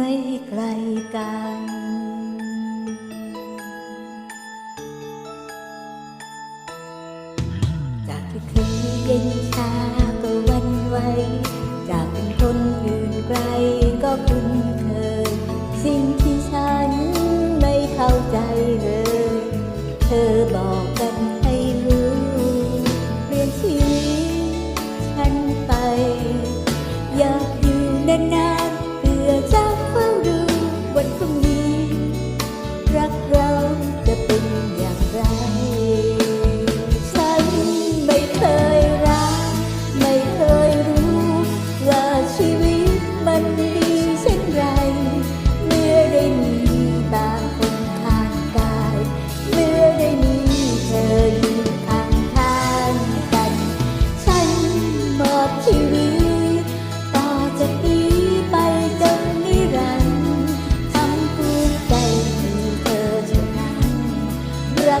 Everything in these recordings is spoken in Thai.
ไม่ไกลกันจากที่เคยเย็นชาก็วันไหวจากเป็นคนอื่นไกลก็คุ้นเคยสิ่งที่ฉันไม่เข้าใจเลย เธอบอกกัน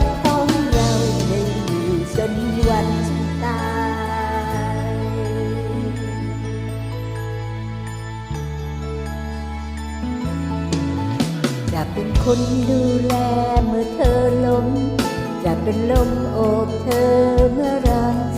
รักของเราจะอยู่จนวันตายจะเป็นคนดูแลเมื่อเธอล้มจะเป็นลมโอบเธอเมื่อร้อนใจมีปัญหา